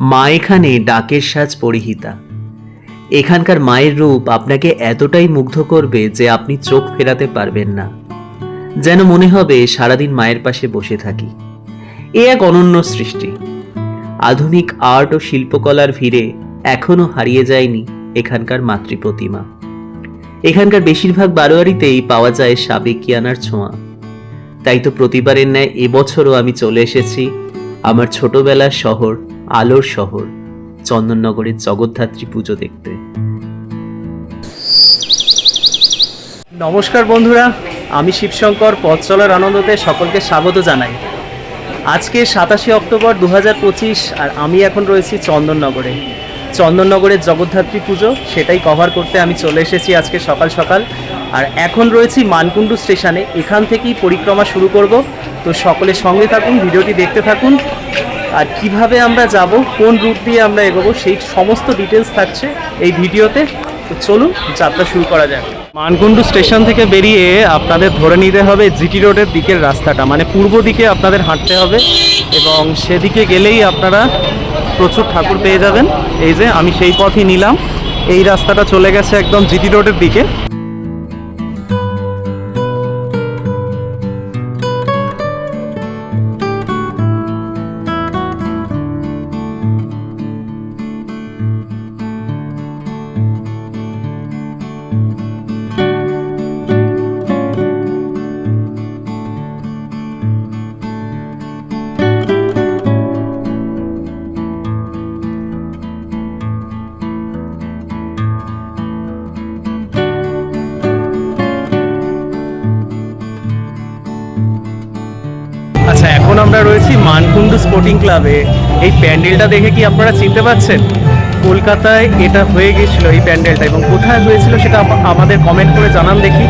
মা এখানে ডাকের সাজ পরিহিতা। এখানকার মায়ের রূপ আপনাকে এতটাই মুগ্ধ করবে যে আপনি চোখ ফেরাতে পারবেন না। যেন মনে হবে সারাদিন মায়ের পাশে বসে থাকি। এ এক অনন্য সৃষ্টি। আধুনিক আর্ট ও শিল্পকলার ভিড়ে এখনও হারিয়ে যায়নি এখানকার মাতৃপ্রতিমা। এখানকার বেশিরভাগ বারোয়ারিতেই পাওয়া যায় সাবেকিয়ানার ছোঁয়া। তাই তো প্রতিবারের ন্যায় এবছরও আমি চলে এসেছি আমার ছোটবেলার শহর আলোর শহর, চন্দননগরের জগদ্ধাত্রী পুজো দেখতে। নমস্কার বন্ধুরা, আমি শিবশঙ্কর পথ চলার আনন্দতে সকলকে স্বাগত জানাই। আজকে সাতাশে অক্টোবর দু হাজার পঁচিশ আর আমি এখন রয়েছি চন্দননগরে। চন্দননগরের জগদ্ধাত্রী পুজো, সেটাই কভার করতে আমি চলে এসেছি আজকে সকাল সকাল। আর এখন রয়েছি মানকুণ্ডু স্টেশনে, এখান থেকেই পরিক্রমা শুরু করব। তো সকলে সঙ্গে থাকুন, ভিডিওটি দেখতে থাকুন। আর কীভাবে আমরা যাব, কোন রুট দিয়ে আমরা এগোবো, সেই সমস্ত ডিটেলস থাকছে এই ভিডিওতে। তো চলুন, যাত্রা শুরু করা যাক। মানকুণ্ডু স্টেশন থেকে বেরিয়ে আপনাদের ধরে নিতে হবে জিটি রোডের দিকের রাস্তাটা। মানে পূর্ব দিকে আপনাদের হাঁটতে হবে এবং সেদিকে গেলেই আপনারা প্রচুর ঠাকুর পেয়ে যাবেন। এই যে, আমি সেই পথই নিলাম। এই রাস্তাটা চলে গেছে একদম জিটি রোডের দিকে। স্পোর্টিং ক্লাবে এই প্যান্ডেলটা দেখে কি আপনারা চিনতে পারছেন? কলকাতায় এটা হয়ে গেছিল এই প্যান্ডেলটা এবং কোথায় হয়েছিল সেটা আমাদের কমেন্ট করে জানান দেখি।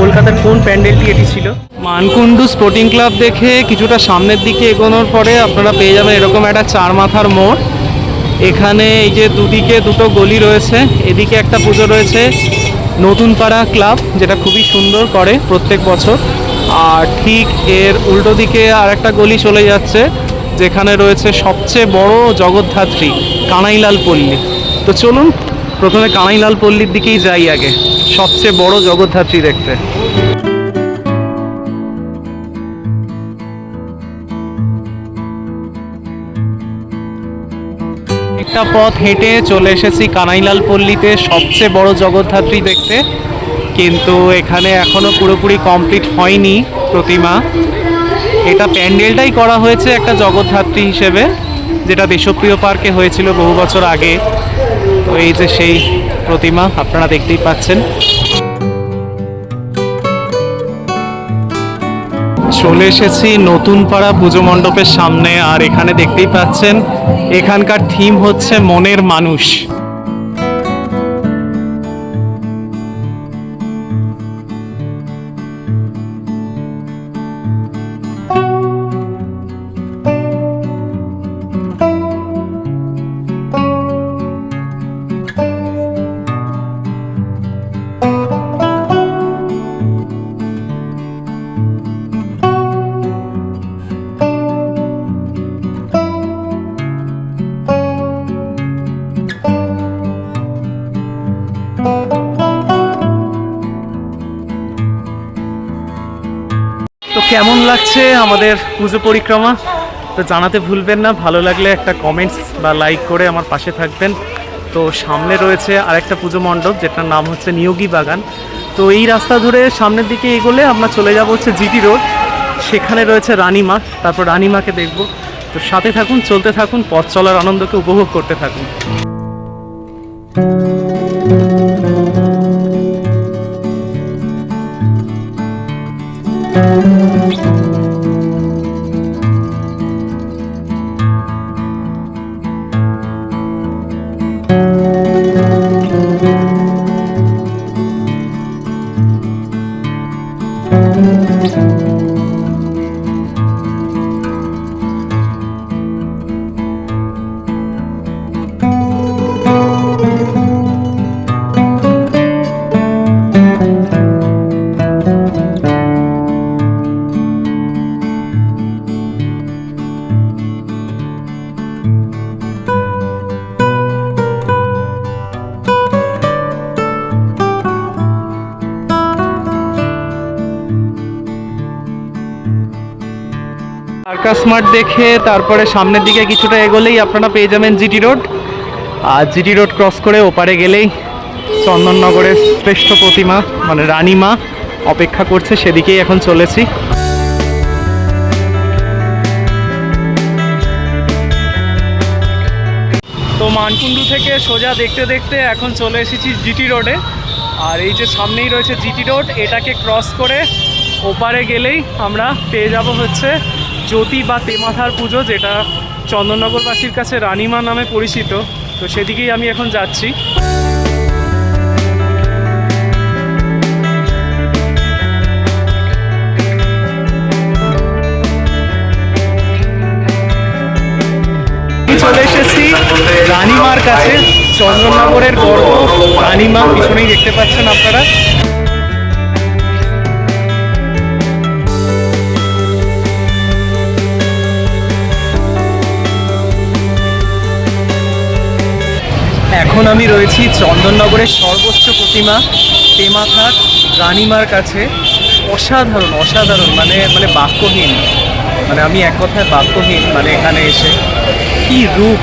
কলকাতার কোন প্যান্ডেলটি এটি ছিল? মানকুণ্ডু স্পোর্টিং ক্লাব দেখে কিছুটা সামনের দিকে এগোনোর পরে আপনারা পেয়ে যাবেন এরকম একটা চার মাথার মোড়। এখানে এই যে দুদিকে দুটো গলি রয়েছে, এদিকে একটা পুজো রয়েছে নতুন পাড়া ক্লাব যেটা খুবই সুন্দর করে প্রত্যেক বছর। আর ঠিক এর উল্টো দিকে আর একটা গলি চলে যাচ্ছে যেখানে রয়েছে সবচেয়ে বড় জগদ্ধাত্রী, কানাইলাল পল্লী। তো চলুন, প্রথমে কানাইলাল পল্লীর দিকেই যাই আগে, সবচেয়ে বড় জগদ্ধাত্রী দেখতে। একটা পথ হেঁটে চলে এসেছি কানাইলাল পল্লীতে, সবচেয়ে বড় জগদ্ধাত্রী দেখতে। কিন্তু এখানে এখনও পুরোপুরি কমপ্লিট হয়নি প্রতিমা। এটা প্যান্ডেলটাই করা হয়েছে একটা জগদ্ধাত্রী হিসেবে যেটা দেশপ্রিয় পার্কে হয়েছিল বহু বছর আগে। তো এই যে সেই প্রতিমা আপনারা দেখতেই পাচ্ছেন। চলে এসেছি নতুন পাড়া পুজো মণ্ডপের সামনে আর এখানে দেখতেই পাচ্ছেন এখানকার থিম হচ্ছে মনের মানুষ। লাগছে আমাদের পুজো পরিক্রমা। তো জানাতে ভুলবেন না, ভালো লাগলে একটা কমেন্টস বা লাইক করে আমার পাশে থাকবেন। তো সামনে রয়েছে আরেকটা পুজো মণ্ডপ, যেটার নাম হচ্ছে নিয়োগী বাগান। তো এই রাস্তা ধরে সামনের দিকে এগোলে আমরা চলে যাব হচ্ছে জিটি রোড সেখানে রয়েছে রানীমা তারপর রানীমাকে দেখব। তো সাথে থাকুন, চলতে থাকুন, পথ চলার আনন্দকে উপভোগ করতে থাকুন। ঢাকা স্মার্ট দেখে তারপরে সামনের দিকে কিছুটা এগোলেই আপনারা পেয়ে যাবেন জিটি রোড আর জিটি রোড ক্রস করে ওপারে গেলেই চন্দননগরের শ্রেষ্ঠ প্রতিমা মানে রানীমা অপেক্ষা করছে, সেদিকেই এখন চলেছি। তো মানকুণ্ডু থেকে সোজা দেখতে দেখতে এখন চলে এসেছি জিটি রোডে আর এই যে সামনেই রয়েছে জিটি রোড এটাকে ক্রস করে ওপারে গেলেই আমরা পেয়ে যাব হচ্ছে জ্যোতি বা তেমাথার পুজো, যেটা চন্দননগরবাসীর কাছে রানীমা নামে পরিচিত। তো সেদিকেই আমি এখন যাচ্ছি। চলে এসেছি রানীমার কাছে। চন্দননগরের গর্ব, রানীমা, পিছনেই দেখতে পাচ্ছেন আপনারা। এখন আমি রয়েছি চন্দননগরের সর্বোচ্চ প্রতিমা টেমাথার রানিমার কাছে। অসাধারণ অসাধারণ মানে মানে বাক্যহীন। মানে আমি এক কথায় বাক্যহীন মানে এখানে এসে। কি রূপ!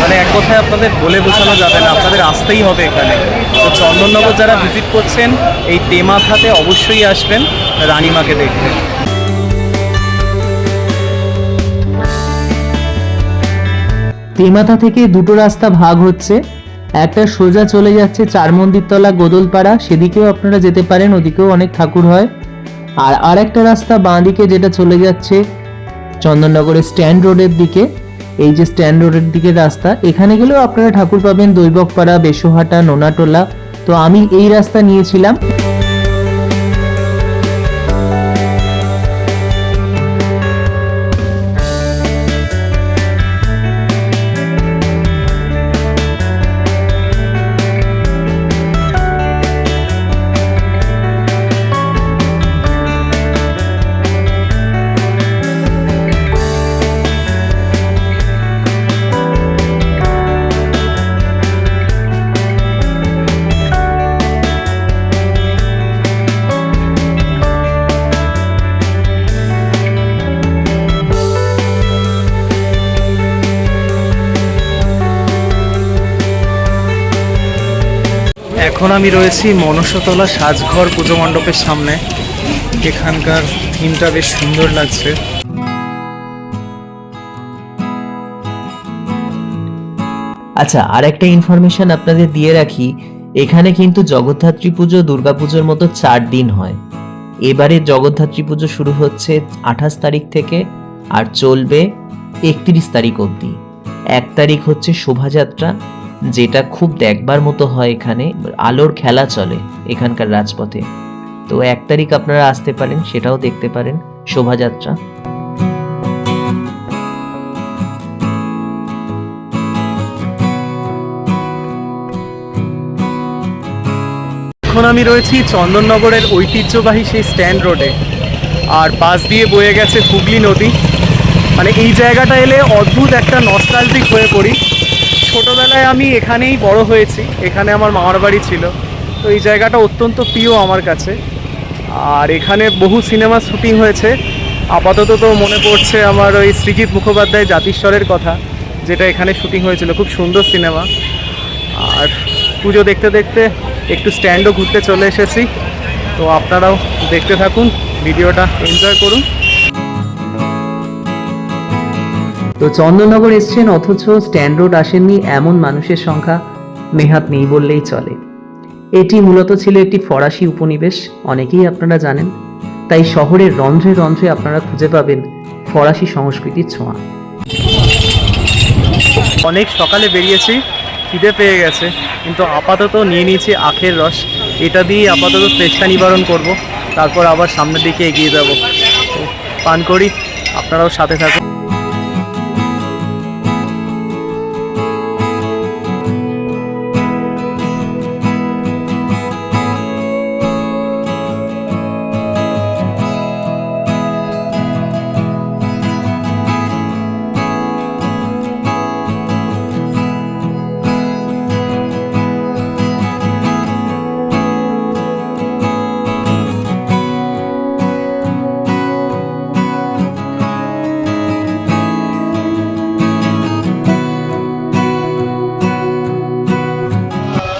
মানে এক কথায় আপনাদের বলে বোঝানো যাবে না, আপনাদের আসতেই হবে এখানে। তো চন্দননগর যারা ভিজিট করছেন, এই তেমাথাতে অবশ্যই আসবেন, রানিমাকে দেখতে। তেমাথা থেকে দুটো রাস্তা ভাগ হচ্ছে। একটা সোজা চলে যাচ্ছে চার মন্দিরতলা গোদলপাড়া, সেদিকেও আপনারা যেতে পারেন, ওদিকেও অনেক ঠাকুর হয়। আর আরেকটা রাস্তা বাঁ দিকে যেটা চলে যাচ্ছে চন্দননগরের স্ট্যান্ড রোডের দিকে, এই যে স্ট্যান্ড রোডের দিকে রাস্তা, এখানে গেলেও আপনারা ঠাকুর পাবেন দৈবকপাড়া, বেসোহাটা, নোনাটোলা। তো আমি এই রাস্তা নিয়েছিলাম। এখন আমি রয়েছি মনসতলা সাজঘর পুজো মণ্ডপের সামনে। এখানকার থিমটা বেশ সুন্দর লাগছে। আচ্ছা আর একটা ইনফরমেশন আপনাদের দিয়ে রাখি। এখানে কিন্তু জগদ্ধাত্রী পুজো দুর্গাপুজোর মতো চার দিন হয়। এবারে জগদ্ধাত্রী পুজো শুরু হচ্ছে আঠাশ তারিখ থেকে আর চলবে একত্রিশ তারিখ অবধি। এক তারিখ হচ্ছে শোভাযাত্রা যেটা খুব দেখবার মতো হয় এখানে, আলোর খেলা চলে এখানকার রাজপথে। তো এক তারিখ আপনারা আসতে পারেন, সেটাও দেখতে পারেন, শোভাযাত্রা। এখন আমি রয়েছি চন্দননগরের ঐতিহ্যবাহী সেই স্ট্যান্ড রোডে। আর পাশ দিয়ে বয়ে গেছে হুগলি নদী। মানে এই জায়গাটা এলে অদ্ভুত একটা নস্টালজিক হয়ে পড়ি। ছোটোবেলায় আমি এখানেই বড় হয়েছি। এখানে আমার মামার বাড়ি ছিল। তো এই জায়গাটা অত্যন্ত প্রিয় আমার কাছে। আর এখানে বহু সিনেমা শুটিং হয়েছে। আপাতত তো মনে পড়ছে আমার ওই সৃজিৎ মুখোপাধ্যায় জাতিস্বরের কথা, যেটা এখানে শুটিং হয়েছিল। খুব সুন্দর সিনেমা। আর পুজো দেখতে দেখতে একটু স্ট্যান্ডও ঘুরতে চলে এসেছি। তো আপনারাও দেখতে থাকুন, ভিডিওটা এনজয় করুন। তো চন্দননগর এসছেন, অথচ স্ট্যান্ড রোড আসেননি এমন মানুষের সংখ্যা নেহাত নেই বললেই চলে। এটি মূলত ছিল একটি ফরাসি উপনিবেশ, অনেকেই আপনারা জানেন। তাই শহরের রন্ধ্রে রন্ধ্রে আপনারা খুঁজে পাবেন ফরাসি সংস্কৃতির ছোঁয়া। অনেক সকালে বেরিয়েছি, খিদে পেয়ে গেছে, কিন্তু আপাতত নিয়ে নিয়েছি আখের রস। এটা দিয়ে আপাতত তেষ্টা নিবারণ করব, তারপর আবার সামনের দিকে এগিয়ে যাব। পান করি, আপনারাও সাথে থাকুন।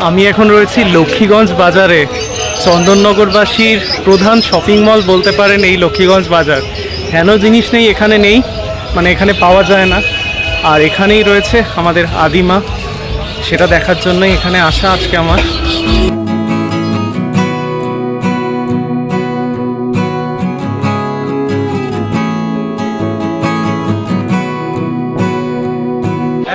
আমি এখন রয়েছি লক্ষ্মীগঞ্জ বাজারে। চন্দননগরবাসীর প্রধান শপিং মল বলতে পারেন এই লক্ষ্মীগঞ্জ বাজার। হেন জিনিস নেই, এখানে নেই মানে এখানে পাওয়া যায় না। আর এখানেই রয়েছে আমাদের আদিমা। সেটা দেখার জন্যই এখানে আসা আজকে আমার।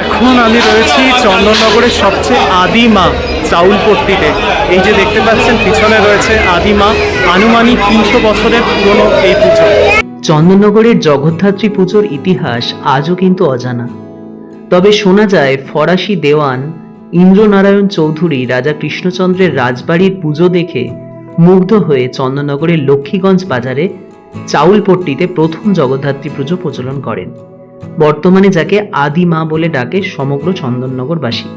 এখন আমি রয়েছি চন্দননগরের সবচেয়ে আদিমা। চাউলপট্টিতে। এই যে দেখতে পাচ্ছেন, পিছনে রয়েছে আদিমা। আনুমানিক তিনশো বছরের পুরনো এই পুজো। চন্দননগরের জগদ্ধাত্রী পুজোর ইতিহাস আজও কিন্তু অজানা। তবে শোনা যায়, ফরাসি দেওয়ান ইন্দ্রনারায়ণ চৌধুরী রাজা কৃষ্ণচন্দ্রের রাজবাড়ির পুজো দেখে মুগ্ধ হয়ে চন্দননগরের লক্ষ্মীগঞ্জ বাজারে চাউলপট্টিতে প্রথম জগদ্ধাত্রী পুজো প্রচলন করেন। বর্তমানে যাকে আদি মা বলে ডাকে সমগ্র চন্দননগরবাসী।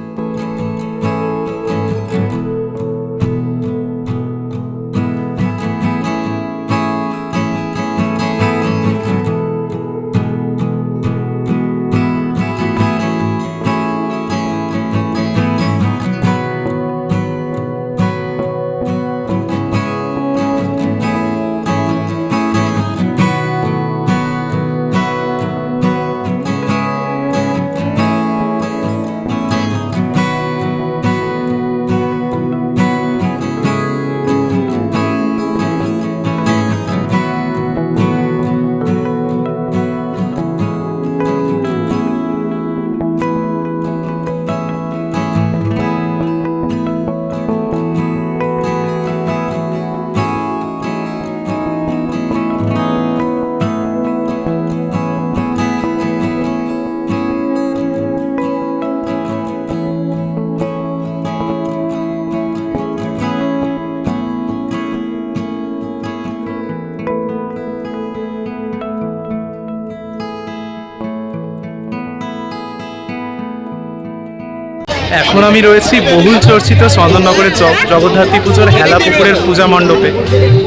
এখন আমি রয়েছি বহুল চর্চিত চন্দননগরের জগদ্ধাত্রী পুজোর হেলা পুকুরের পূজা মণ্ডপে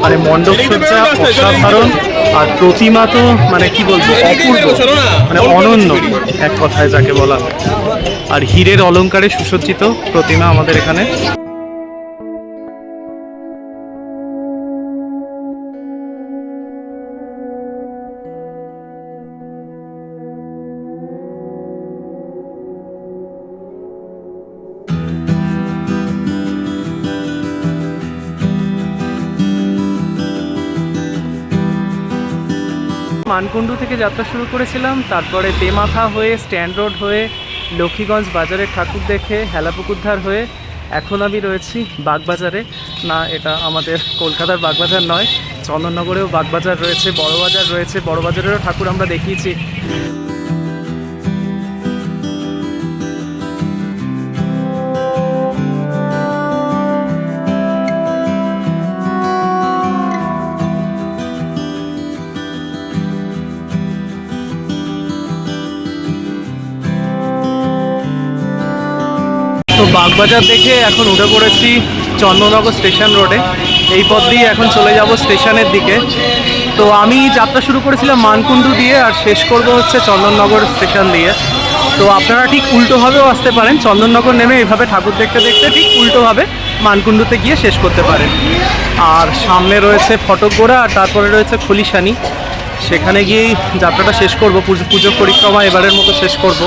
মানে মণ্ডপ সজ্জা, অসাধারণ আর প্রতিমা তো মানে কি বলব, অপূর্ব মানে অনন্য এক কথায় যাকে বলা হয়। আর হীরের অলঙ্কারে সুসজ্জিত প্রতিমা আমাদের এখানে মানকুণ্ডু থেকে যাত্রা শুরু করেছিলাম। তারপরে বেমাথা হয়ে, স্ট্যান্ড রোড হয়ে, লক্ষ্মীগঞ্জ বাজারে ঠাকুর দেখে, হেলাপুকুরধার হয়ে এখন আমি রয়েছি বাগবাজারে। না, এটা আমাদের কলকাতার বাগবাজার নয়, চন্দননগরেও বাগবাজার রয়েছে, বড়বাজার রয়েছে। বড়বাজারেরও ঠাকুর আমরা দেখিয়েছি। বাগবাজার দেখে এখন উঠে পড়েছি চন্দননগর স্টেশন রোডে। এই পথ দিয়ে এখন চলে যাব স্টেশনের দিকে। তো আমি যাত্রা শুরু করেছিলাম মানকুণ্ডু দিয়ে আর শেষ করব হচ্ছে চন্দননগর স্টেশন দিয়ে। তো আপনারা ঠিক উল্টোভাবেও আসতে পারেন। চন্দননগর নেমে এইভাবে ঠাকুর দেখতে দেখতে ঠিক উল্টোভাবে মানকুণ্ডুতে গিয়ে শেষ করতে পারেন। আর সামনে রয়েছে ফটকগোড়া আর তারপরে রয়েছে খলিশানি। সেখানে গিয়েই যাত্রাটা শেষ করব। পুজো পুজো পরিক্রমা এবারের মতো শেষ করব।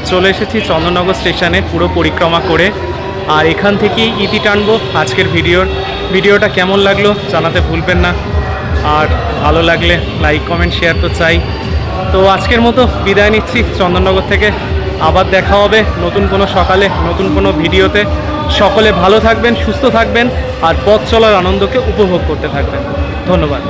চলে এসেছি চন্দননগর স্টেশনে পুরো পরিক্রমা করে। আর এখান থেকেই ইতি টানবো আজকের ভিডিওর। ভিডিওটা কেমন লাগল জানাতে ভুলবেন না। আর ভালো লাগলে লাইক, কমেন্ট, শেয়ার তো চাই। তো আজকের মতো বিদায় নিচ্ছি চন্দননগর থেকে। আবার দেখা হবে নতুন কোনো সকালে, নতুন কোনো ভিডিওতে। সকলে ভালো থাকবেন, সুস্থ থাকবেন, আর পথ চলার আনন্দকে উপভোগ করতে থাকবেন। ধন্যবাদ।